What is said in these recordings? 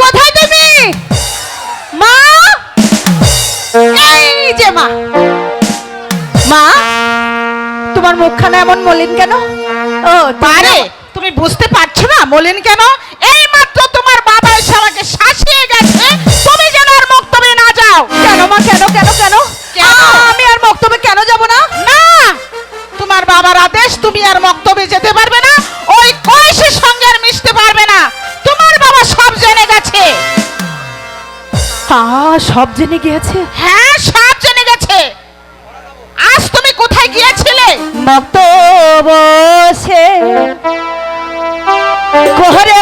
কোথায় তুমি? মা? এই যে মা। মা তোমার মুখখানা এমন মলিন কেন? ও পারে তুমি বুঝতে পারছ না মলিন কেন? এই মাত্র তোমার বাবা এসে আমাকে শাসিয়ে গেছে। তুমি যেন আর মক্তবে না যাও। কেন মা? কেন কেন কেন? কেন? আমি আর বক্তব্যে কেন যাব না? না! তোমার বাবার আদেশ তুমি আর মক্তবে যেতে পারবে না। ওই কয়েসের সঙ্গে হ্যাঁ সব জেনে গিয়েছে? হ্যাঁ সব জেনে গেছে। আজ তুমি কোথায় গিয়েছিলে? মত বসে কোহরে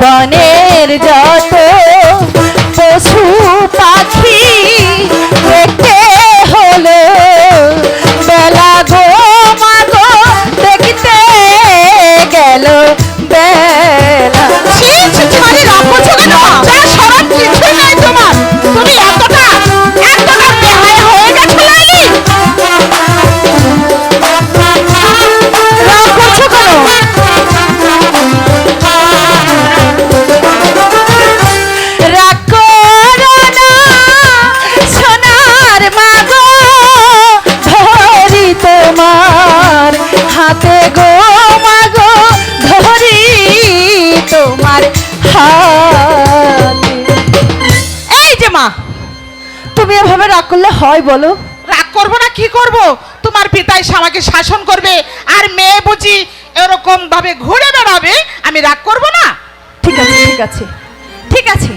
বনের যত তুমি এভাবে রাগ করলে হয় বলো। রাগ করব না কি করব? তোমার পিতা এসে আমাকে শাসন করবে আর মেয়ে বুঝি এরকম ভাবে ঘুরে বেড়াবে আমি রাগ করব না? ঠিক আছে ঠিক আছে ঠিক আছে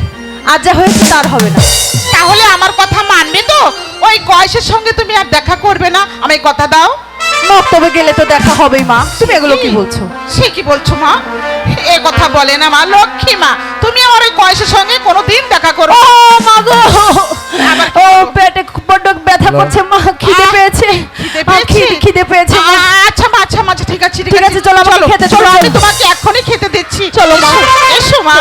আজ যা হয়েছে তার হবে না। তাহলে আমার কথা মানবে তো? ওই কয়েসের সঙ্গে তুমি আর দেখা করবে না আমি কথা দাও। মক্তবে গেলে তো দেখা হবেই মা। তুমি এগুলো কি বলছো? সে কি বলছো মা? এ কথা বলে না মা লক্ষ্মী মা। তুমি আমার ওই কয়েসের সঙ্গে কোনোদিন দেখা করো ও মা গো! করছে মা খিদে পেয়েছে। খিদে পেয়েছে? আচ্ছা মা আচ্ছা মা আচ্ছা, ঠিক আছে ঠিক আছে, চলো, আমাকে খেতে চলো। আমি তোমাকে এখনই খেতে দিচ্ছি। চলো, মা। এসো মা।